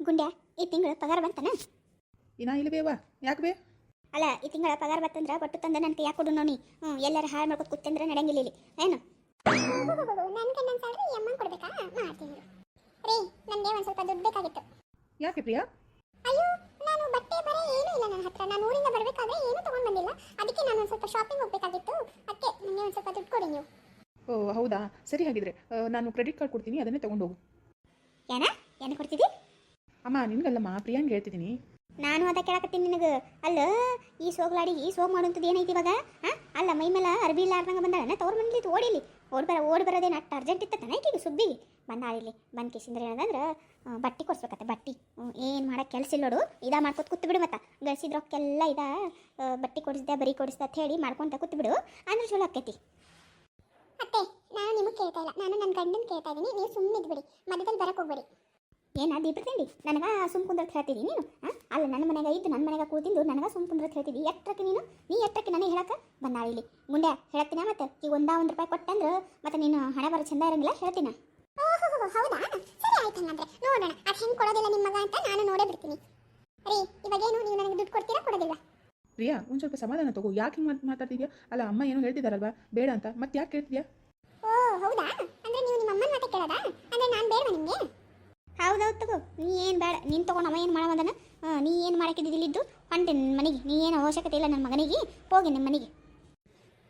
ಗುಂಡ್ಯ ಈ ತಿಂಗಳ ಪಗಾರ ಬಂತನ? ಇನ್ನ ಇಲ್ಲವೇವ ಯಾಕೆ ಬೇ? ಅಲ್ಲ ಈ ತಿಂಗಳ ಪಗಾರ ಬತ್ತಂದ್ರ ಬಟ್ಟು ತಂದೆ ನನಗೆ ಯಾಕೆ ಕೊಡು ನೋಡಿ ಹ್ಞೂ ಎಲ್ಲರೂ ಹಾಳು ಮಾಡ್ಕೊತ ಕೂತಂದ್ರೆ ನಡೆಯಂಗಿಲ್ಲ ಇಲ್ಲಿ. ಏನು? ನನ್ನ ಕಣ್ಣನ್ ಸಾಡ್ರಿ ಅಮ್ಮ ಕೊಡ್ಬೇಕಾ? ಮಾಡ್ತೀನಿ ರೀ ನನಗೆ ಒಂದು ಸ್ವಲ್ಪ ದುಡ್ಡು ಬೇಕಾಗಿತ್ತು. ಯಾಕೆ ಪ್ರಿಯಾ? ಅಯ್ಯೋ ನಾನು ಬಟ್ಟೆ ಬರೆ ಏನೂ ಇಲ್ಲ ನನ್ನ ಹತ್ರ. ನಾನು ಊರಿಂದ ಬರಬೇಕಾದ್ರೆ ಏನೂ ತಗೊಂಡು ಬಂದಿಲ್ಲ. ಅದಕ್ಕೆ ನಾನು ಒಂದು ಸ್ವಲ್ಪ ಶಾಪಿಂಗ್ ಹೋಗಬೇಕಾಗಿತ್ತು. ಅದಕ್ಕೆ ನನಗೆ ಒಂದು ಸ್ವಲ್ಪ ದುಡ್ಡು ಕೊಡಿ ನೀವು. ಓ ಹೌದಾ? ಸರಿ ಹಾಗಿದ್ರೆ ನಾನು ಕ್ರೆಡಿಟ್ ಕಾರ್ಡ್ ಕೊಡ್ತೀನಿ ಅದನ್ನೇ ತಗೊಂಡು ಹೋಗು. ಏನ? ಏನು ಕೊಡ್ತಿದ್ದಿ? ಅಮ್ಮ ನಿನ್ಗಲ್ಲಮ್ಮ ಪ್ರಿಯಾಂಗ್ ಹೇಳ್ತಿದ್ದೀನಿ. ನಾನು ಅದ ಕೇಳಕತ್ತೀನಿ ನಿನಗೆ. ಅಲ್ಲ ಈ ಸೋಗ್ಲಾಡಿ ಈ ಸೋಗ್ ಮಾಡುವಂಥದ್ದು ಏನೈತಿ ಇವಾಗ? ಹಾಂ? ಅಲ್ಲ ಮೈ ಮೇಲೆ ಅರ್ಬಿ ಇಲ್ಲಾರ್ದಂಗೆ ಬಂದಾಳ. ತವ್ರ ಮನೇಲಿ ಓಡಿಲಿ. ಓಡಿ ಬರ ಓಡಿ ಬರೋದೇನು ಅಷ್ಟು ಅರ್ಜೆಂಟ್ ಇತ್ತ ತನಕೀಗ ಸುದ್ದಿಗೆ ಬಂದಾಳಿಲ್ಲಿ ಬಂದು ಕಿಸಿಂದ್ರೆ ಏನಂದ್ರೆ ಆ, ಬಟ್ಟಿ ಕೊಡ್ಸ್ಬೇಕತ್ತೆ ಬಟ್ಟಿ. ಏನು ಮಾಡಕ್ಕೆ ಕೆಲಸ ಇಲ್ಲ ನೋಡು. ಇದಾ ಮಾಡ್ಕೊತ ಕೂತು ಬಿಡು ಮತ್ತೆ. ಗಳಿಸಿದ ರೊಕ್ಕೆಲ್ಲ ಇದ ಬಟ್ಟಿ ಕೊಡಿಸ್ದೆ ಬರೀ ಕೊಡಿಸ್ದೆ ಅಂತ ಹೇಳಿ ಮಾಡ್ಕೊಂತ ಕೂತು ಬಿಡು. ಅಂದ್ರೆ ಚಲೋ ಆಕೈತಿ ಅತ್ತೆ ನಾನು ನಿಮಗೆ ಕೇಳ್ತಾ ಇಲ್ಲ. ನಾನು ನನ್ನ ಗಂಡನ ಕೇಳ್ತಾ ಇದ್ದೀನಿ ನೀವು ಸುಮ್ಮನೆ ಇದ್ಬಿಡಿ ಮಧ್ಯದಲ್ಲಿ ಬರಕ್ಕೆ ಹೋಗ್ಬೇಡಿ. ಏನ ಬಿಡ್ತೀನಿ ತಿಂಡಿ? ನನಗ ಸುಮ್ ಕುಂದ್ರತ್ ಹೇಳ್ತಿದ್ದಿ ನೀನು ಆ? ಅಲ್ಲ ನನ್ನ ಮನೆಗೆ ಇದ್ದು ನನ್ನ ಮನೆಗೆ ಕೂತಿಂದು ನನಗ ಸುಮ್ ಕುಂದ್ರತ್ ಹೇಳ್ತಿದ್ದಿ ಎಷ್ಟಕ್ಕೆ ನೀನು? ನೀ ಎಷ್ಟಕ್ಕೆ ನನಗೆ ಹೇಳಕ್ಕೆ ಬಂದಾಳ ಇಲ್ಲಿ. ಮುಂದೆ ಹೇಳ್ತೀನ ಮತ್ತೆ? ಈಗ ಒಂದಾ ಒಂದು ರೂಪಾಯಿ ಕೊಟ್ಟಂದ್ರೆ ಮತ್ತೆ ನೀನು ಹಣ ಬರೋ ಚಂದ ಇರಂಗಿಲ್ಲ ಹೇಳ್ತೀನ? ಹೌದಾ? ಸರಿ ಆಯ್ತು ಹಂಗಂದ್ರೆ. ನೋಡೋಣ ಅದು ಹೆಂಗೆ ಕೊಡೋದಿಲ್ಲ ನಿಮ್ಮ ಮಗ ಅಂತ ನಾನು ನೋಡೇ ಬಿಡ್ತೀನಿ. ರೀ ಇವಾಗೇನು ನೀವು ನನಗೆ ದುಡ್ಡು ಕೊಡ್ತೀರಾ ಕೊಡೋದಿಲ್ಲ ಪ್ರಿಯಾ ಒಂದು ಸ್ವಲ್ಪ ಸಮಾಧಾನ ತಗೋ. ಯಾಕೆ ಹಿಂಗೆ ಮಾತಾಡ್ತಿದ್ಯಾ? ಅಲ್ಲ ಅಮ್ಮ ಏನೋ ಹೇಳ್ತಿದಾರಲ್ವಾ? ಬೇಡ ಅಂತ. ಮತ್ತೆ ಯಾಕೆ ಕೇಳ್ತಿದ್ಯಾ? ಓ ಹೌದಾ ಅಂದ್ರೆ ನೀವು ನಿಮ್ಮ ಅಮ್ಮನ ಮಾತೆ ಕೇಳೋದಾ ಅಂದ್ರೆ ನಾನು ಬೇಡವಾ ನಿಮಗೆ ಹೌದೌದು ತಗೋ ನೀ ಏನು ಬೇಡ ನೀನು ತೊಗೊಂಡು ಅವ ಏನು ಮಾಡವದನ ನೀ ಏನು ಮಾಡಕ್ಕಿದ್ದಿಲ್ಲಿದ್ದು ಹೊಂಟೆ ನಿನ್ನ ಮನೆಗೆ. ನೀ ಏನು ಅವಶ್ಯಕತೆ ಇಲ್ಲ ನನ್ನ ಮಗನಿಗೆ? ಹೋಗಿ ನಿಮ್ಮ ಮನೆಗೆ.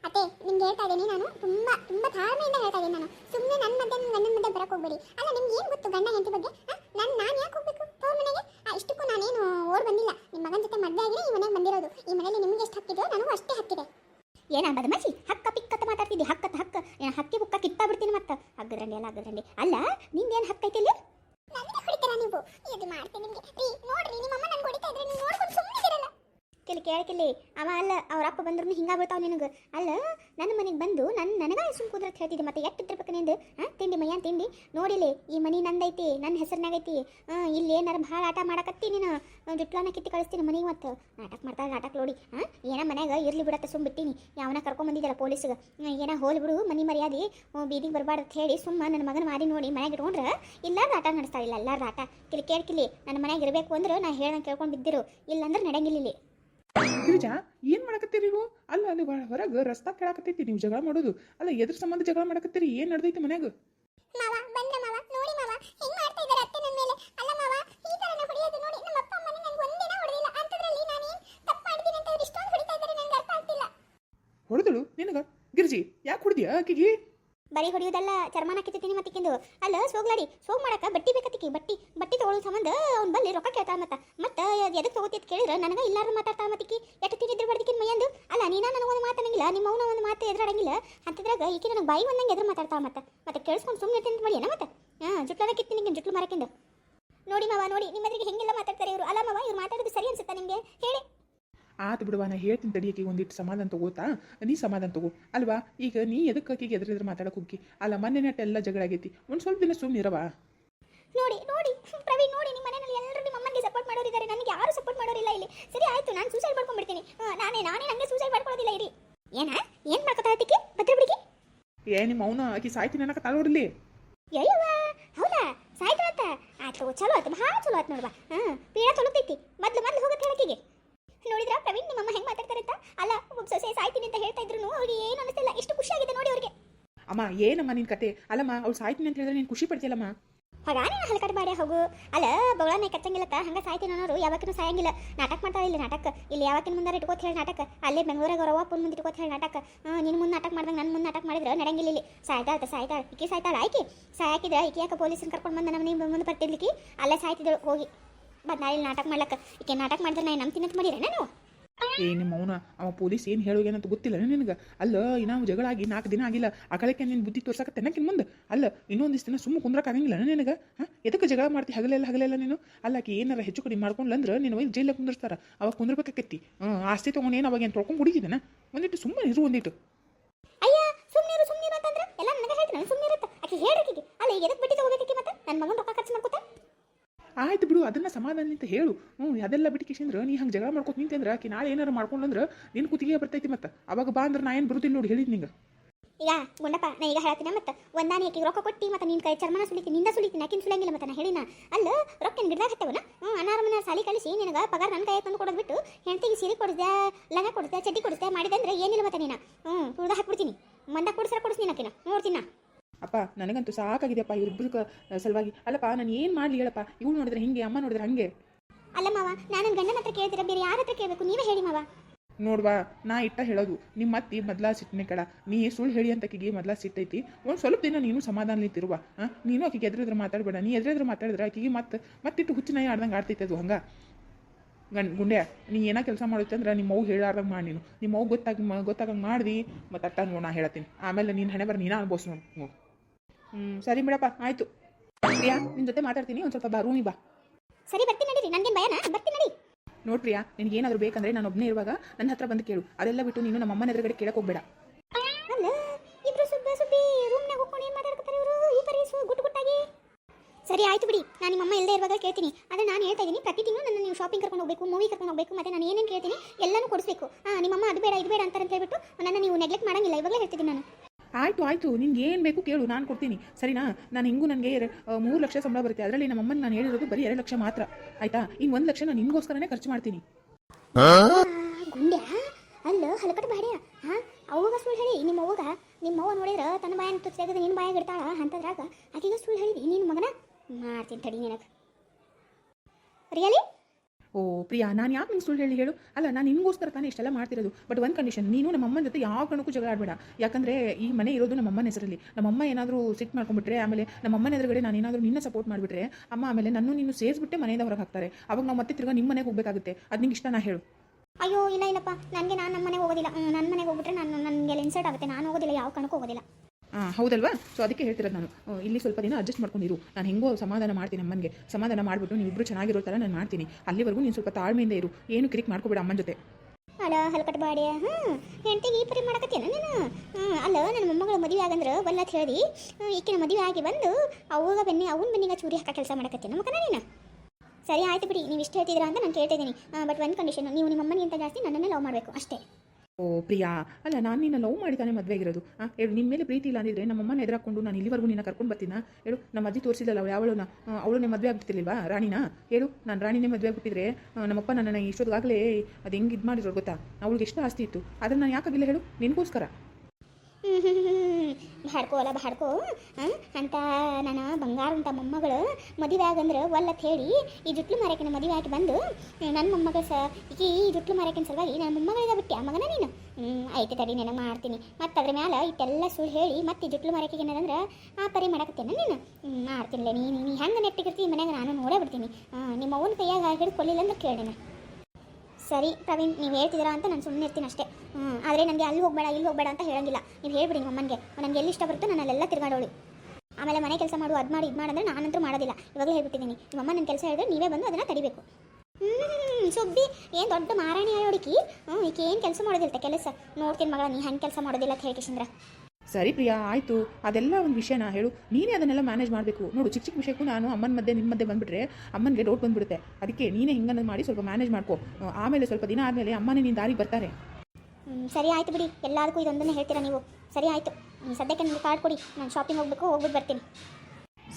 ಅತ್ತೆ ನಿಮ್ಗೆ ಹೇಳ್ತಾ ಇದ್ದೀನಿ ನಾನು. ತುಂಬ ತುಂಬ ತಾಳ್ಮೆಯಿಂದ ಹೇಳ್ತಾ ಇದ್ದೀನಿ ನಾನು. ಸುಮ್ಮನೆ ನನ್ನ ಮಧ್ಯೆ ನನ್ನ ಗಂಡನ ಮಧ್ಯೆ ಬರಕ್ಕೆ ಹೋಗ್ಬೇಡಿ. ಅಲ್ಲ ನಿಮ್ಗೆ ಏನು ಗೊತ್ತು ಗಂಡ ಹೆಂಡತಿ ಬಗ್ಗೆ? ನಾನು ನಾನು ಯಾಕೆ ಹೋಗ್ಬೇಕು? ತೋರ್ ಮನೆಗೆ. ಇಷ್ಟಕ್ಕೂ ನಾನೇನು ಓರ್ ಬಂದಿಲ್ಲ. ನಿಮ್ಮ ಮಗನ ಜೊತೆ ಮದುವೆ ಆಗಿದೆ ಈ ಮನೆಗೆ ಬಂದಿರೋದು. ಈ ಮನೆಯಲ್ಲಿ ನಿಮ್ಗೆ ಎಷ್ಟು ಹಕ್ಕಿದೆಯೋ ನನಗೂ ಅಷ್ಟೇ ಹಕ್ಕಿದೆ. ಏನ ಬದಮಾಸಿ ಹಕ್ಕ ಪಿಕ್ಕತ್ತ ಮಾತಾಡ್ತಿದ್ದಿ ಹಕ್ಕತ್ತ ಹಕ್ಕ ಏನ್ ಹಕ್ಕಿ ಬುಕ್ಕ ಕಿತ್ತಾ ಬಿಡ್ತೀನಿ ಮತ್ತೆ ಹಗ್ಗದ್ರಂಡಿ ಅಲ್ಲ ಹಗ್ಗದ್ರಂಡಿ ಅಲ್ಲ ನಿಂದೇನು ಹಕ್ಕ ಐತಿ ಇಲ್ಲಿ ಹೊಡಿತೀರಾ ನೀವು ಇದು ಮಾಡ್ತೀನಿ ನಿಮಗೆ ರೀ ನೋಡ್ರಿ ನಿಮ್ಮ ಅಮ್ಮ ನನ್ಗೆ ಹೊಡಿತಾ ಇದ್ರೆ ನೀವು ನೋಡ್ಕೊಂಡು ಸುಮ್ಮನೆ ಇರಲ್ಲ ಕೆಲ ಕೇಳಕಿಲ್ಲಿ ಅವ ಅಲ್ಲ, ಅವ್ರ ಅಪ್ಪ ಬಂದ್ರು ಹಿಂಗ ಬರ್ತಾವ ನಿನಗೆ. ಅಲ್ಲ, ನನ್ನ ಮನೆಗೆ ಬಂದು ನನ್ನ ನನಗ ಸುಮ್ ಕುದ್ರತ್ ಹೇಳ್ತಿದ್ದೆ. ಮತ್ತೆ ಎಷ್ಟು ಇದ್ರಬೇಕು ನಿಂದು? ಹಾಂ? ತಿಂಡಿ ಮಯ್ಯಾನ್ ತಿಂಡಿ? ನೋಡಿಲಿ, ಈ ಮನಿ ನಂದೈತಿ ನನ್ನ ಹೆಸರಿನಾಗ ಐತಿ. ಹಾಂ, ಇಲ್ಲಿ ಏನಾರ ಭಾಳ ಆಟ ಮಾಡಕತ್ತಿ ನೀನು. ಜುಟ್ಲಾನ ಕಿತ್ತಿ ಕಳಿಸ್ತೀನಿ ಮನೆಗೆ ಮತ್ತೆ. ನಾಟಕ ಮಾಡ್ತಾಳೆ ನಾಟಕ ನೋಡಿ ಹಾಂ? ಏನ ಮನ್ಯಾಗ ಇರ್ಲಿ ಬಿಡತ್ತ ಸುಮ್ ಬಿಟ್ಟಿನಿ. ಯಾವನ ಕರ್ಕೊಂಬಂದಿದ್ದಲ್ಲ ಪೊಲೀಸ್ಗೆ. ಏನ ಹೋಲಿ ಬಿಡು, ಮನಿ ಮರ್ಯಾದೆ. ಬೀದಿಗೆ ಬರಬಾರ್ದು ಅಂತ ಹೇಳಿ ಸುಮ್ಮ ನನ್ನ ಮಗನ ಮಾರಿ ನೋಡಿ ಮನೆಗೆ ಇಟ್ಕೊಂಡ್ರೆ ಇಲ್ಲಾರ್ದ ಆಟ ನಡೆಸ್ತಾಳಿಲ್ಲ ಎಲ್ಲಾರು ಆಟ. ಕಿಲಿ ಕೇಳ್ಕಿಲಿ ನನ್ನ ಮನೆಗೆ ಇರಬೇಕು ಅಂದ್ರೆ ನಾ ಹೇಳ್ದಂಗೆ ಕೇಳ್ಕೊಂಡು ಬಿದ್ದಿರು. ಇಲ್ಲಾಂದ್ರೆ ನಡೆಯಂಗಿಲ್ಲ ಗಿರಿಜಾ ಏನು ಮಾಡಕತ್ತೀರಿ ನೀವು? ಅಲ್ಲ ಅಲ್ಲಿ ಹೊರಗೆ ರಸ್ತಾ ಕೇಳಾಕತ್ತೈತಿ ನೀವು ಜಗಳ ಮಾಡೋದು. ಅಲ್ಲ ಎದ್ರ ಸಂಬಂಧ ಜಗಳ ಮಾಡಕತ್ತೀರಿ ಏನು ನಡೆದೈತಿ ಮನ್ಯಾಗ? ಮಾವ ಬಂದ ಮಾವ ನೋಡಿ ಮಾವ ಹೆಂಗ್ ಮಾಡ್ತಾ ಇದ್ದಾರೆ ಅತ್ತೆ ನನ್ನ ಮೇಲೆ? ಅಲ್ಲ ಮಾವ ಈ ತರನೇ ಹೊಡೆಯೋದು ನೋಡಿ ನಮ್ಮ ಅಪ್ಪ ಅಮ್ಮನ ನಂಗೆ ಒಂದಿನ ಹೊಡೆದಿಲ್ಲ. ಅಂತದ್ರಲ್ಲಿ ನಾನು ಏನ್ ತಪ್ಪು ಮಾಡಿದ್ದೀನಿ ಅಂತ ಇವ್ರು ಇಷ್ಟೊಂದು ಹೊಡಿತಾ ಇದ್ದಾರೆ ನಂಗೆ ಅರ್ಥ ಆಗ್ತಿಲ್ಲ. ಹೊಡೆದಳು? ನಿನಗ? ಗಿರಿಜಿ ಯಾಕೆ ಹೊಡೆದ್ಯಾ ಆಕಿಗೆ? ಬರೀ ಹೊಡಿಯೋದಲ್ಲ ಚರ್ಮನ ಕಿತ್ತೀನಿ ಕಿಂದು ಅಲ್ಲ ಸೋಗ್ಲಾಡಿ ಸೋಗ್ ಮಾಡಕ ಬಟ್ಟಿ ಬೇಕತ್ತಿಕ್ಕಿ ಬಟ್ಟಿ ಬಟ್ಟಿ ತಗೊಳ್ಳೋ ಸಂಬಂಧ ಅವ್ನು ಬಲ್ಲಿ ರೊಕ್ಕ ಕೇಳ್ತಾ ಮತ್ತ. ಮತ್ತೆ ಎದಕ್ಕೆ ತಗೋತಿ ಕೇಳಿದ್ರೆ ನನಗೆ ಇಲ್ಲಾರ ಮಾತಾಡ್ತಾ ಮತ್ತಿಕ್ಕಿ ಎಷ್ಟು ತಿನ್ನಿದ್ರು ಬಡ್ದಿಕ್ಕಿನ ಮೈಯಂದು ಅಲ್ಲ, ನೀನ ಒಂದು ಮಾತಾಡಂಗಿಲ್ಲ ನಿಮ್ಮ ಅವನ ಒಂದು ಮಾತು ಎದುರಾಡಂಗಿಲ್ಲ. ಅಂತದ್ರಾಗ ಈಕೆ ನನಗೆ ಬಾಯಿ ಒಂದಂಗೆ ಎದುರು ಮಾತಾಡ್ತಾ ಮತ್ತೆ. ಮತ್ತೆ ಕೇಳಿಸ್ಕೊಂಡು ಸುಮ್ಮನೆ ತಿಂತ ಮಾಡಿ ಏನ ಮತ್ತೆ? ಹಾಂ, ಜುಟ್ಲನ ಕಿತ್ತೀನಿ ಜುಟ್ಲು ಮಾರಕ್ಕಿಂದು. ನೋಡಿ ಮಾವ, ನೋಡಿ ನಿಮ್ಮದ್ರಿಗೆ ಹೆಂಗೆಲ್ಲ ಮಾತಾಡ್ತಾರೆ ಇವರು. ಅಲ್ಲ ಮಾವ, ಇವ್ರು ಮಾತಾಡೋದು ಸರಿ ಅನ್ಸುತ್ತಾ ನಿಮಗೆ? ಹೇಳಿ. ಆತು ಬಿಡುವ ನಾ ಹೇಳ್ತೀನಿ ತಡಿಯಕ್ಕೆ ಒಂದಿಟ್ಟು ಸಮಾಧಾನ ತಗೋತಾ ನೀ ಸಮಾಧಾನ ತಗೋ. ಅಲ್ವಾ? ಈಗ ನೀ ಎದಕ್ಕೆ ಆಕಿಗೆ ಎದುರೆದ್ರೆ ಮಾತಾಡಕ್ಕೆ ಹೋಗಿ? ಅಲ್ಲ ಮೊನ್ನೆ ನೆಟ್ ಎಲ್ಲ ಜಗಳ ಆಗೈತಿ. ಒಂದು ಸ್ವಲ್ಪ ದಿನ ಸುಮ್ಮನೆ ಇರವಾ ನೋಡಿ ನೋಡಿ ಪ್ರವೀಣ್ ನೋಡಿ ನಿಮ್ಮ ಮನೆಯಲ್ಲಿ ಎಲ್ಲರೂ ನಿಮ್ಮ ಅಮ್ಮನಿಗೆ ಸಪೋರ್ಟ್ ಮಾಡೋರಿದ್ದಾರೆ. ನನಗೆ ಯಾರು ಸಪೋರ್ಟ್ ಮಾಡೋರಿಲ್ಲ ಇಲ್ಲಿ. ಸರಿ ಆಯ್ತು ನಾನು ಸೂಸೈಡ್ ಮಾಡ್ಕೊಂಡ್ಬಿಡ್ತೀನಿ. ಹಾ ನಾನೇ ನಾನೇ ನನಗೆ ಸೂಸೈಡ್ ಮಾಡ್ಕೊಳ್ಳೋದಿಲ್ಲ ಇರಿ. ಏನ? ಏನು ಮಾಡ್ಕೊತಾ ಇದ್ದಕ್ಕೆ ಭದ್ರ ಬಿಡಿಗೆ ಏ ನಿಮ್ಮ ಅವನ ಆಕಿ ಸಾಯ್ತೀನಿ ಅನ್ನಕ್ಕೆ ತಾಳೋಡ್ಲಿ ಅಯ್ಯವ್ವ ಹೌದಾ? ಸಾಯ್ತಾತ ಆಯ್ತು ಚಲೋ ಆಯ್ತು ಭಾಳ ಚಲೋ ಆಯ್ತು ನೋಡ್ವಾ. ಹಾಂ ಪೀಡಾ ತೊಲಗ್ತೈತಿ ಮೊದ್ಲು ಮೊದ್ಲು ಹೋಗತ್ತೆ ಹೇಳಕ್ಕಿಗೆ ನೋಡಿದ್ರ ಪ್ರವೀಣ್ ನಿಮ್ಮಮ್ಮ ಹೆಂಗೆ ಮಾತಾಡ್ತಾರೆ ಅಂತ ಅಲ್ಲ ಒಬ್ಬ ಸೊಸೆ ಸಾಯ್ತೀನಿ ಅಂತ ಹೇಳ್ತಾ ಇದ್ರು ಅವ್ರಿಗೆ ಏನು ಅನಿಸ್ತಿಲ್ಲ ಎಷ್ಟು ಖುಷಿಯಾಗಿದೆ ನೋಡಿ ಅವ್ರಿಗೆ. ಅಮ್ಮ ಏನಮ್ಮ ನಿನ್ ಕತೆ? ಅಲ್ಲಮ್ಮ ಅವ್ಳು ಸಾಯ್ತೀನಿ ಅಂತ ಹೇಳಿದ್ರೆ ನೀನು ಖುಷಿ ಪಡ್ತೀಯಲ್ಲಮ್ಮ? ಹಾಗ ನೀನು ಬಾಡೆ ಹೋಗು. ಅಲ್ಲ ಬೊಗಳನ್ನ ಕಚ್ಚಂಗಿಲ್ಲತ್ತ ಹಂಗ ಸಾಯ್ತೀನಿ ಅನ್ನೋರು ಯಾವತ್ತೂ ಸಾಯಂಗಿಲ್ಲ. ನಾಟಕ ಮಾಡ್ತಾಳೆ ಇಲ್ಲಿ ನಾಟಕ. ಇಲ್ಲಿ ಯಾವತ್ತಿನ ಮುಂದೆ ಇಟ್ಕೋತ ಹೇಳಿ ನಾಟಕ. ಅಲ್ಲೇ ಬೆಂಗಳೂರಾಗ ಅವ್ರ ಅಪ್ಪನ ಮುಂದೆ ಇಟ್ಕೋತ ಹೇಳಿ ನಾಟಕ. ನಿನ್ನ ಮುಂದೆ ನಾಟಕ ಮಾಡ್ದಂಗೆ ನನ್ನ ಮುಂದೆ ನಾಟಕ ಮಾಡಿದ್ರೆ ನಡೆಯಂಗಿಲ್ಲ ಇಲ್ಲಿ. ಸಾಯ್ತಾಳ ಸಾಯ್ತಾಳ. ಇಕ್ಕಿ ಸಾಯ್ತಾಳ ಆಯ್ಕೆ? ಸಾಯಾಕಿದ್ರೆ ಇಕ್ಕಿ ಯಾಕೆ ಪೊಲೀಸನ್ನ ಕರ್ಕೊಂಡು ಬಂದು ನಮ್ಮ ಮುಂದೆ ಬರ್ತಿರ್ಲಿಕ್ಕೆ ಅಲ್ಲೇ ಸಾಯ್ತಿದ್ದಳು ಹೋಗಿ. ಬಂದು ನಾಳೆ ನಾಟಕ ಮಾಡ್ಲಕ್ಕ. ಈಕೆ ನಾಟಕ ಮಾಡಿದ್ರೆ ನಾನು ತಿನ್ನತ್ ಮಾಡಿರೇನ ನೀವು ಏ, ನಿಮ್ಮ ಅವನ, ಅವ ಪೊಲೀಸ್ ಏನು ಹೇಳೋಗೇನಂತ ಗೊತ್ತಿಲ್ಲ ನಿನಗೆ? ಅಲ್ಲ, ಇನ್ನ ಜಗಳಾಗಿ ನಾಲ್ಕು ದಿನ ಆಗಿಲ್ಲ. ಆ ಕಳಕ್ಕೆ ನಿನ್ನ ಬುದ್ಧಿ ತೋರ್ಸಕ್ಕೆ ತೆನಕಿನ ಮುಂದೆ. ಅಲ್ಲ, ಇನ್ನೊಂದಿಷ್ಟು ದಿನ ಸುಮ್ಮ ಕುಂದ್ರಕ್ಕಾಗಂಗಿಲ್ಲ ನಿನಗೆ? ಹಾಂ? ಎದಕ್ಕೆ ಜಗಳ ಮಾಡ್ತಿ? ಹಗಲೆಲ್ಲ ಹಗಲೆಲ್ಲ ನೀನು? ಅಲ್ಲಾಕಿ ಏನಾರ ಹೆಚ್ಚು ಕಡಿಮೆ ಮಾಡ್ಕೊಂಡ್ಲಂದ್ರೆ ನೀನು ಒಯ್ದು ಜೈಲಿಗೆ ಕುಂದಿರ್ತಾರ ಅವಾಗ ಕುಂದ್ರಬೇಕಾಕೈತಿ ಆಸ್ತಿ ತೊಗೊಂಡು ಏನು ಅವಾಗ ಏನು ತೊಳ್ಕೊಂಡು ಕುಡಿದಿದ್ದಾನ ಒಂದಿಟ್ಟು ಸುಮ್ಮನೆ ಇರು ಒಂದಿಟ್ಟು. ಅಯ್ಯ ಸುಮ್ಮನೆ ಸುಮ್ಮನೆ ಅಂತಂದ್ರೆ ಎಲ್ಲ ನನಗೆ ಹೇಳ್ತೀನಿ ಸುಮ್ಮನೆ ಇರುತ್ತೆ ಆಕೆ ಹೇಳಿ ಅಲ್ಲ ಎದಕ್ಕೆ ಬಿಟ್ಟು ತಗೋಬೇಕಿಗೆ ಮತ್ತೆ ನನ್ನ ಮಗನ ರೊಕ್ಕ ಖರ್ಚು ಮಾಡ್ಕೊತ ಆಯ್ತು ಬಿಡು, ಅದನ್ನ ಸಮಾಧಾನ ಅಂತ ಹೇಳು. ಹ್ಞೂ ಅದೆಲ್ಲ ಬಿಟ್ಟು ಕಿಶಂದ್ರೆ ನೀ ಹಂಗೆ ಜಗಳ ಮಾಡ್ಕೊತ ನಿಂತಂದ್ರೆ ಆಕಿ ನಾಳೆ ಏನಾರು ಮಾಡ್ಕೊಂಡ್ರೆ ನಿನ್ನ ಕುತ್ತಿಗೆ ಬರ್ತೈತಿ ಮತ್ತೆ. ಅವಾಗ ಬಾ ಅಂದ್ರೆ ನಾ ಏನು ಬರುದಿಲ್ಲ ನೋಡಿ, ಹೇಳಿದ್ ನಿಂಗೆ. ಈಗ ಗುಂಡಪ್ಪ, ನಾ ಈಗ ಹೇಳ್ತೀನಿ ಮತ್ತೆ. ಒಂದಾನೆ ಆಕಿಗೆ ರೊಕ್ಕ ಕೊಟ್ಟು ಮತ್ತೆ ನಿನ್ನ ಕೈ ಚರ್ಮನ ಸುಲಿತಿ, ನಿಂದ ಸುಲಿತೀನಿ, ಆಕಿನ ಸುಲಂಗಿಲ್ಲ ಮತ್ತೆ ನಾ ಹೇಳಿನ. ಅಲ್ಲ, ರೊಕ್ಕ ಗಿಡದಾಗ ಹತ್ತವನ? ಹ್ಞೂ ಅನಾರಮನ ಸಾಲಿ ಕಲಿಸಿ ನಿನಗೆ ಪಗಾರ ನನ್ನ ಕೈ ತಂದು ಕೊಡೋದು ಬಿಟ್ಟು ಹೆಂಡತಿಗೆ ಸೀರೆ ಕೊಡಿಸ್ದೆ, ಲಂಗ ಕೊಡಿಸ್ದೆ, ಚಡ್ಡಿ ಕೊಡಿಸ್ದೆ ಮಾಡಿದಂದ್ರೆ ಏನಿಲ್ಲ ಮತ್ತೆ ನೀನು. ಹ್ಞೂ ತುಳ್ದ ಹಾಕ್ಬಿಡ್ತೀನಿ. ಮಂದ ಕೊಡಿಸ್ರ ಕೊಡಿಸ್ತೀನಿ ಆಕಿನ. ನೋಡ್ತೀನಿ? ಅಪ್ಪ ನನಗಂತೂ ಸಾಕಾಗಿದೆಯಪ್ಪ ಇವ್ರಿಬ್ರು ಸಲುವಾಗಿ. ಅಲ್ಲಪ್ಪ ನಾನು ಏನು ಮಾಡಲಿ ಹೇಳಪ್ಪ? ಇವ್ಳು ನೋಡಿದ್ರೆ ಹಿಂಗೆ ಅಮ್ಮ ನೋಡಿದ್ರೆ ಹಂಗೆ. ಅಲ್ಲ ಮಾವ ನಾನು ನನ್ನ ಗಂಡನ ಹತ್ರ ಕೇಳ್ತೀರ? ಬೇರೆ ಯಾರ ಹತ್ರ ಕೇಳಬೇಕು? ನೀವೇ ಹೇಳಿ ಮಾವ. ನೋಡ್ವಾ ನಾ ಇಟ್ಟ ಹೇಳೋದು. ನಿಮ್ಮ ಅತ್ತಿ ಮೊದಲ ಸಿಟ್ಟನೆ ಕಡ. ನೀ ಸುಳ್ಳು ಹೇಳಿ ಅಂತ ಕಿಗಿ ಮದ್ಲಾಸಿ ಸಿಟ್ಟೈತಿ. ಒಂದು ಸ್ವಲ್ಪ ದಿನ ನೀನು ಸಮಾಧಾನಲಿತ್ತಿರುವ ಹಾಂ ನೀನು ಆಕಿಗೆ ಎದುರಿದ್ರೆ ಮಾತಾಡಬೇಡ. ನೀ ಎದುರಿದ್ರೆ ಮಾತಾಡಿದ್ರೆ ಆಕಿಗೆ ಮತ್ತೆ ಮತ್ತಿಟ್ಟು ಹುಚ್ಚಿನ ಆಡ್ದಂಗೆ ಆಡ್ತೈತೆ ಅದು ಹಂಗೆ? ಗಂಡ್ ಗುಂಡೆ ನೀ ಏನೋ ಕೆಲಸ ಮಾಡುತ್ತೆ ಅಂದ್ರೆ ನಿಮ್ಮ ಮಗು ಹೇಳಾರ್ದಂಗೆ ಮಾಡಿ ನೀನು. ನಿಮ್ಮ ಮಗು ಗೊತ್ತಾಗಿ ಗೊತ್ತಾಗಂಗೆ ಮಾಡಿದಿ. ಮತ್ತೆ ಅಟ್ಟ ನೋಡು ನಾ ಹೇಳ್ತೀನಿ ಆಮೇಲೆ ನೀನು ಹಣೆ ಬರ ನೀನು ಅನ್ಬೋಸ್ ನೋಡು. ಹ್ಞೂ ಹ್ಞೂ ಸರಿ ಬಿಡಪ್ಪ ಆಯ್ತು. ಪ್ರಿಯಾ ನಿನ್ನ ಜೊತೆ ಮಾತಾಡ್ತೀನಿ ಒಂದ್ ಸ್ವಲ್ಪ ಬಾ ರೂಮಿಗೆ ಬಾ. ಸರಿ ಬರ್ತೀನಿ ನಡೀರಿ ನನಗೇನು ಭಯನಾ? ಬರ್ತೀನಿ ನಡಿ. ನೋಡ್ ಪ್ರಿಯಾ ನಿನಗೆ ಏನಾದರೂ ಬೇಕಂದ್ರೆ ನಾನು ಒಬ್ಬನೇ ಇರುವಾಗ ನನ್ನ ಹತ್ರ ಬಂದು ಕೇಳು. ಅದೆಲ್ಲ ಬಿಟ್ಟು ನೀನು ನಮ್ಮ ಅಮ್ಮನ ಎದುರುಗಡೆ ಕೇಳಕ್ಕೆ ಹೋಗ್ಬೇಡ. ಅಲ್ಲ ಇಬ್ರು ಸುಬ್ಬ ಸುಬ್ಬಿ ರೂಮ್ನಾಗ ಹೋಗ್ಕೊಂಡು ಏನು ಇವರು? ಈ ಪರಿ ಸು ಗುಟ್ಟು ಗುಟ್ಟಾಗಿ. ಸರಿ ಆಯ್ತು ಬಿಡಿ. ನಾನು ನಿಮ್ಮ ಅಮ್ಮ ಇಲ್ಲದೆ ಇರುವಾಗ ಕೇಳ್ತೀನಿ. ಆದರೆ ನಾನು ಹೇಳ್ತಾ ಇದ್ದೀನಿ ಪ್ರತಿ ತಿಂಗಳು ನನ್ನ ನೀವು ಶಾಪಿಂಗ್ ಕರ್ಕೊಂಡು ಹೋಗಬೇಕು ಮೂವಿ ಕರ್ಕೊಂಡು ಹೋಗಬೇಕು ಮತ್ತೆ ನಾನು ಏನೇನು ಕೇಳ್ತೀನಿ ಎಲ್ಲನೂ ಕೊಡಿಸ್ಬೇಕು. ಹಾಂ ನಿಮ್ಮಮ್ಮ ಅದು ಬೇಡ ಇದು ಬೇಡ ಅಂತಾರೆ ಅಂತ ಹೇಳ್ಬಿಟ್ಟು ನನ್ನ ನೀವು ನೆಗ್ಲೆಕ್ಟ್ ಮಾಡಂಗಿಲ್ಲ. ಇವಾಗಲೇ ಹೇಳ್ತಿದ್ದೀನಿ ನಾನು. ಆಯಿತು ಆಯಿತು ನಿನ್ಗೆ ಏನು ಬೇಕು ಕೇಳು ನಾನು ಕೊಡ್ತೀನಿ. ಸರಿನಾ? ನಾನು ಹಿಂಗೂ ನನಗೆ ಮೂರು ಲಕ್ಷ ಸಂಬಳ ಬರುತ್ತೆ. ಅದರಲ್ಲಿ ನಮ್ಮ ಅಮ್ಮನ ನಾನು ಹೇಳಿರೋದು ಬರೀ ಎರಡು ಲಕ್ಷ ಮಾತ್ರ. ಆಯಿತಾ? ಇನ್ನು ಒಂದು ಲಕ್ಷ ನಾನು ನಿಮಗೋಸ್ಕರನೇ ಖರ್ಚು ಮಾಡ್ತೀನಿ. ಗುಂಡ್ಯಾ? ಅಲ್ಲ ಹಲಕಟ್ ಬಾಡ್ಯ? ಹಾಂ ಅವಾಗ ಸುಳ್ಳು ಹೇಳಿ ನಿಮ್ಮ ಅವ್ವಗ? ನಿಮ್ಮ ಅವ್ವ ನೋಡಿದ್ರೆ ತನ್ನ ಬಾಯನ್ನ ತುತ್ತು ತೆಗೆದು ನಿನ್ನ ಬಾಯಾಗ ಇಡ್ತಾಳ ಅಂತದ್ರಾಗ ಆಕೆಗೆ ಸುಳ್ಳು ಹೇಳಿದಿ ನಿನ್ನ ಮಗನ? ಮಾಡ್ತೀನಿ ತಡಿ ನಿನಗೆ. ರಿಯಲಿ ಓ, ಪ್ರಿಯಾ, ನಾನು ಯಾಕೆ ನಿಂಗೆ ಸುಳ್ಳು ಹೇಳಿ ಹೇಳು? ಅಲ್ಲ, ನಾನು ನಿಮಗೋಸ್ಕರ ತಾನೇ ಇಷ್ಟೆಲ್ಲ ಮಾಡ್ತಿರೋದು. ಬಟ್ ಒಂದು ಕಂಡೀಷನ್ ನೀನು ನಮ್ಮ ಅಮ್ಮನ ಜೊತೆ ಯಾವ ಕಣಕ್ಕೂ ಜಗಳ ಆಡಬೇಡ. ಯಾಕಂದರೆ ಈ ಮನೆ ಇರೋದು ನಮ್ಮ ಅಮ್ಮನ ಹೆಸರಲ್ಲಿ. ನಮ್ಮ ಅಮ್ಮ ಏನಾದರೂ ಸಿಟ್ ಮಾಡ್ಕೊಂಡ್ಬಿಟ್ರೆ, ಆಮೇಲೆ ನಮ್ಮ ಅಮ್ಮನ ಎದುರುಗಡೆ ನಾನು ಏನಾದರೂ ನಿನ್ನ ಸಪೋರ್ಟ್ ಮಾಡಿಬಿಟ್ರೆ, ಅಮ್ಮ ಆಮೇಲೆ ನನ್ನೂ ನೀನು ಸೇರಿಸ್ಬಿಟ್ಟೆ ಮನೆಯಿಂದ ಹೊರಗೆ ಹಾಕ್ತಾರೆ. ಅವಾಗ ನಾವು ಮತ್ತೆ ತಿರ್ಗಾ ನಿಮ್ಮ ಮನೆಗೆ ಹೋಗಬೇಕಾಗುತ್ತೆ. ಅದು ನಿಂಗೆ ಇಷ್ಟ ನಾ ಹೇಳು. ಅಯ್ಯೋ, ಇಲ್ಲ, ಇಲ್ಲಪ್ಪ. ನನಗೆ ನಾನು ನಮ್ಮ ಮನೆಗೆ ಹೋಗೋದಿಲ್ಲ. ನನ್ನ ಮನೆಗೆ ಹೋಗ್ಬಿಟ್ರೆ ನಾನು ನನಗೆ ಇನ್ಸರ್ಟ್ ಆಗುತ್ತೆ. ನಾನು ಹೋಗೋದಿಲ್ಲ, ಯಾವ ಕಣಕ್ಕೂ ಹೋಗೋದಿಲ್ಲ. ಹೌದಲ್ವಾ? ಸೊ ಅದಕ್ಕೆ ಹೇಳ್ತಿರೋದು ನಾನು. ಇಲ್ಲಿ ಸ್ವಲ್ಪ ದಿನ ಅಡ್ಜಸ್ಟ್ ಮಾಡ್ಕೊಂಡಿರು. ನಾನು ಹೆಂಗೋ ಸಮಾಧಾನ ಮಾಡ್ತೀನಿ ಅಮ್ಮನಿಗೆ. ಸಮಾಧಾನ ಮಾಡಿಬಿಟ್ಟು ನೀವಿಬ್ಬರು ಚೆನ್ನಾಗಿರೋ ಥರ ನಾನು ಮಾಡ್ತೀನಿ. ಅಲ್ಲಿವರೆಗೂ ನೀನು ಸ್ವಲ್ಪ ತಾಳ್ಮೆಯಿಂದ ಇರು. ಏನು ಕ್ರಿಕ್ ಮಾಡ್ಕೋಬೇಡ ಅಮ್ಮನ ಜೊತೆ. ಅಲ್ಲ ಹಲ್ಕಟ್ ಬಾಡಿಯ ಹಾಂ. ಹೆಂಡತಿಗೆ ಈ ಪರಿ ಮಾಡಕತ್ತೇನ ನೀನು? ಅಲ್ಲ, ನನ್ನ ಮೊಮ್ಮಗಳು ಮದುವೆ ಆಗಂದ್ರೆ ಅಂತ ಹೇಳಿ ಈಕಿನ ಮದುವೆ ಆಗಿ ಬಂದು ಅವಾಗ ಬೆನ್ನಿ ಅವನ ಬೆನ್ನಿಗೆ ಚೂರಿ ಹಾಕೋ ಕೆಲಸ ಮಾಡಕತ್ತೇನ ಮಕ್ಕನ ನೀನು? ಸರಿ, ಆಯ್ತು ಬಿಡಿ. ನೀವು ಇಷ್ಟು ಹೇಳ್ತಿದ್ದೀರಾ ಅಂತ ನಾನು ಕೇಳ್ತಿದ್ದೀನಿ ಬಟ್ ಒಂದು ಕಂಡೀಷನ್ ನೀವು ನಿಮ್ಮ ಅಮ್ಮನಿಗಿಂತ ಜಾಸ್ತಿ ನನ್ನನ್ನೇ ಲವ್ ಮಾಡಬೇಕು. ಅಷ್ಟೇ. ಓ, ಪ್ರಿಯಾ. ಅಲ್ಲ, ನಾನು ನಿನ್ನ ಲವ್ ಮಾಡಿ ತಾನೇ ಮದುವೆ ಆಗಿರೋದು. ಹಾಂ ಹೇಳು ನಿನ್ನ ಮೇಲೆ ಪ್ರೀತಿ ಇಲ್ಲ ಅಂದಿದ್ರೆ ನಮ್ಮಮ್ಮನ ಎದುರಾಕೊಂಡು ನಾನು ಇಲ್ಲಿವರೆಗೂ ನಿನ್ನ ಕರ್ಕೊಂಡು ಬರ್ತೀನ? ಹೇಳು, ನಮ್ಮ ಅಜ್ಜಿ ತೋರಿಸಿದಲ್ಲ ಅವಳು, ಯಾವಳನ್ನ? ಅವಳು ಮದುವೆ ಆಗ್ಬಿಟ್ಟಿರ್ಲಿಲ್ವಾ? ರಾಣಿನ? ಹೇಳು, ನಾನು ರಾಣಿನೇ ಮದುವೆ ಆಗ್ಬಿಟ್ಟಿದ್ರೆ ನಮ್ಮಪ್ಪ ನನ್ನನ್ನು ಇಷ್ಟೊತ್ತಾಗಲೇ ಅದು ಹೆಂಗೆ ಇದು ಮಾಡಿದ್ರು ಗೊತ್ತಾ? ಅವಳಿಗೆ ಎಷ್ಟು ಆಸ್ತಿ ಇತ್ತು. ಆದರೆ ನಾನು ಯಾಕಾಗಿಲ್ಲ ಹೇಳು? ನಿನಗೋಸ್ಕರ. ಬಾಡ್ಕೋ ಅಲ್ಲ ಬಾಡ್ಕೋ ಹಾಂ ಅಂತ ನಾನು ಬಂಗಾರ ಅಂತ ಮೊಮ್ಮಗಳು ಮದುವೆ ಆಗಂದ್ರೆ ಒಲ್ಲತ್ ಹೇಳಿ ಈ ಜುಟ್ಲು ಮಾರಕಿನ ಮದುವೆ ಆಗಿ ಬಂದು ನನ್ನ ಮೊಮ್ಮಗ ಸ ಈಗ ಈ ಜುಟ್ಲು ಮಾರಕಿನ ಸಲುವಾಗಿ ನನ್ನ ಮೊಮ್ಮಗಳಿದ ಬಿಟ್ಟೆ ಮಗನ ನೀನು? ಆಯ್ತು ತಡಿ ನನಗೆ ಮಾಡ್ತೀನಿ. ಮತ್ತು ಅದ್ರ ಮ್ಯಾಲ ಇಟ್ಟೆಲ್ಲ ಸುಳ್ಳು ಹೇಳಿ ಮತ್ತೆ ಈ ಜುಟ್ಲು ಮಾರಕಿಗೆ ಏನದಂದ್ರೆ, ಆ ಪರಿ ಮಾಡಕತ್ತೇನೆ ನೀನು? ಮಾಡ್ತೀನಿಲ್ಲ ನೀನು ನೀ ಹೆಂಗೆ ನೆಟ್ಟಿಗಿರ್ತೀನಿ ಮನೆಯಾಗ ನಾನು ನೋಡೇ ಬಿಡ್ತೀನಿ. ನಿಮ್ಮ ಅವನ ಕೈಯಾಗ ಹಿಡ್ಕೊಳ್ಳಿಲ್ಲ ಅಂದ್ರೆ ಕೇಳಿನ ಸರಿ, ಪ್ರವೀಣ್, ನೀವು ಹೇಳ್ತಿದ್ದೀರಾ ಅಂತ ನಾನು ಸುಮ್ಮನೆ ಇರ್ತೀನಿ ಅಷ್ಟೇ. ಹ್ಞೂ ಆದರೆ ನನಗೆ ಅಲ್ಲಿ ಹೋಗಬೇಡ, ಇಲ್ಲಿ ಹೋಗಬೇಡ ಅಂತ ಹೇಳಂಗಿಲ್ಲ. ನೀವು ಹೇಳ್ಬಿಡಿ ನಿಮ್ಮ ಅಮ್ಮನಿಗೆ. ನನಗೆ ಎಲ್ಲಿ ಇಷ್ಟ ಬರುತ್ತೋ ನಾನು ಅಲ್ಲೆಲ್ಲ ತಿರುಗಾಡೋಳು. ಆಮೇಲೆ ಮನೆ ಕೆಲಸ ಮಾಡು, ಅದು ಮಾಡಿ, ಇದು ಮಾಡಂದ್ರೆ ನಾನಂತೂ ಮಾಡೋದಿಲ್ಲ. ಇವಾಗಲೇ ಹೇಳ್ಬಿಟ್ಟಿದ್ದೀನಿ. ನಿಮ್ಮಮ್ಮ ನನ್ನ ಕೆಲಸ ಹೇಳಿದ್ರೆ ನೀವೇ ಬಂದು ಅದನ್ನು ತಡಿಬೇಕು. ಹ್ಞೂ ಸುಬ್ಬಿ, ಏನು ದೊಡ್ಡ ಮಾರಾಣಿ ಆಯೋಡಿಕಿ? ಹ್ಞೂ ಈಕೆ ಏನು ಕೆಲಸ ಮಾಡೋದಿಲ್ಲ ಕೆಲಸ? ನೋಡ್ತೀನಿ ಮಗಳ, ನೀ ಹೆಂಗೆ ಕೆಲಸ ಮಾಡೋದಿಲ್ಲ ಅಂತ ಹೇಳ್ಕಿಸಿಂದ್ರ ಸರಿ ಪ್ರಿಯಾ ಆಯಿತು. ಅದೆಲ್ಲ ಒಂದು ವಿಷಯನ ಹೇಳು. ನೀನೇ ಅದನ್ನೆಲ್ಲ ಮ್ಯಾನೇಜ್ ಮಾಡಬೇಕು. ನೋಡು ಚಿಕ್ಕ ಚಿಕ್ಕ ವಿಷಯಕ್ಕೂ ನಾನು ಅಮ್ಮನ ಮಧ್ಯೆ ನಿಮ್ಮ ಮಧ್ಯೆ ಬಂದುಬಿಟ್ರೆ ಅಮ್ಮನಿಗೆ ಡೌಟ್ ಬಂದುಬಿಡುತ್ತೆ. ಅದಕ್ಕೆ ನೀನೇ ಹಿಂಗನ್ನು ಮಾಡಿ ಸ್ವಲ್ಪ ಮ್ಯಾನೇಜ್ ಮಾಡ್ಕೊ. ಆಮೇಲೆ ಸ್ವಲ್ಪ ದಿನ ಆದಮೇಲೆ ಅಮ್ಮನೇ ನೀನು ದಾರಿಗೆ ಬರ್ತಾರೆ. ಸರಿ ಆಯ್ತು ಬಿಡಿ. ಎಲ್ಲದಕ್ಕೂ ಇದೊಂದನ್ನೇ ಹೇಳ್ತೀರಾ ನೀವು? ಸರಿ ಆಯಿತು. ಸದ್ಯಕ್ಕೆ ನನಗೆ ಕಾರ್ಡ್ ಕೊಡಿ. ನಾನು ಶಾಪಿಂಗ್ ಹೋಗಬೇಕು ಹೋಗ್ಬಿಟ್ಟು ಬರ್ತೀನಿ.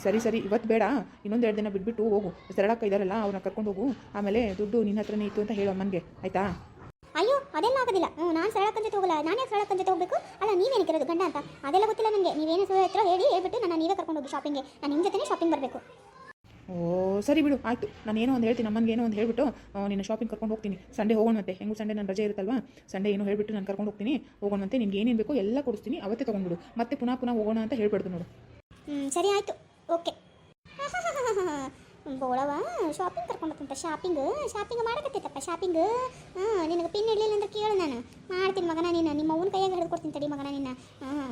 ಸರಿ ಸರಿ. ಇವತ್ತು ಬೇಡ. ಇನ್ನೊಂದು ಎರಡು ದಿನ ಬಿಟ್ಬಿಟ್ಟು ಹೋಗು. ಸರಳಕ್ಕ ಇದ್ದಾರಲ್ಲ ಅವ್ರನ್ನ ಕರ್ಕೊಂಡು ಹೋಗು. ಆಮೇಲೆ ದುಡ್ಡು ನಿನ್ನ ಹತ್ರನೇ ಇತ್ತು ಅಂತ ಹೇಳು ಅಮ್ಮನಿಗೆ. ಆಯಿತಾ? ಅಯ್ಯೋ ಅದೆಲ್ಲ ಆಗೋದಿಲ್ಲ. ನಾನು ಸರಳಕ್ಕನ ಜೊತೆ ಹೋಗಲ್ಲ ನಾನೇ ಸರಳಕ್ಕನ ಜೊತೆ ಹೋಗಬೇಕು ಅಲ್ಲ ನೀವೇನು ಇರೋದು ಗಂಡ ಅಂತ? ಅದೆಲ್ಲ ಗೊತ್ತಿಲ್ಲ ನನಗೆ ನೀವೇನು ಸುಳ್ಳು ಹತ್ರ ಹೇಳಿ ಹೇಳ್ಬಿಟ್ಟು ನಾನು ನೀವೇ ಕರ್ಕೊಂಡು ಹೋಗಿ ಶಾಪಿಂಗ್ಗೆ ನಾನು ನಿಮ್ಮ ಜೊತೆ ಶಾಪಿಂಗ್ ಬರಬೇಕು. ಓ ಸರಿ ಬಿಡು ಆಯಿತು. ನಾನು ಏನೋ ಒಂದು ಹೇಳ್ತೀನಿ ಅಮ್ಮನಿಗೆ ಏನೋ ಒಂದು ಹೇಳ್ಬಿಟ್ಟು ನಿನ್ನ ಶಾಪಿಂಗ್ ಕರ್ಕೊಂಡು ಹೋಗ್ತೀನಿ. ಸಂಡೇ ಹೋಗೋಣಂತೆ. ಹೆಂಗೂ ಸಂಡೇ ನನ್ನ ರಜೆ ಇರುತ್ತಲ್ವಾ? ಸಂಡೇ ಏನೋ ಹೇಳ್ಬಿಟ್ಟು ನಾನು ಕರ್ಕೊಂಡು ಹೋಗ್ತೀನಿ. ಹೋಗೋಣಂತೆ ನಿಮ್ಗೆ ಏನೇನು ಬೇಕೋ ಎಲ್ಲ ಕೊಡಿಸ್ತೀನಿ. ಅವತ್ತೇ ತೊಗೊಂಡ್ಬಿಡು. ಮತ್ತೆ ಪುನಃ ಪುನಃ ಹೋಗೋಣ ಅಂತ ಹೇಳ್ಬಾರ್ದು ನೋಡು. ಹ್ಞೂ ಸರಿ ಆಯಿತು. ಓಕೆ. ಬೋಳವ ಶಾಪಿಂಗ್ ಕರ್ಕೊಂಡಂತ ಶಾಪಿಂಗ್ ಶಾಪಿಂಗ್ ಮಾಡಕತ್ತೈತಪ್ಪ ಶಾಪಿಂಗ್ ಹಾಂ, ನಿನಗೆ ಪಿನ್ ಇಡಲಿಲ್ಲ ಅಂದ್ರೆ ಕೇಳು ನಾನು. ಮಾಡ್ತೀನಿ ಮಗನ ನೀನು ನಿಮ್ಮ ಅವ್ನ ಕೈಯಾಗ ಹಿಡ್ಕೊಡ್ತೀನಿ ಕೊಡ್ತೀನಿ ತಡಿ ಮಗನ ನಿನ್ನ. ಹಾಂ.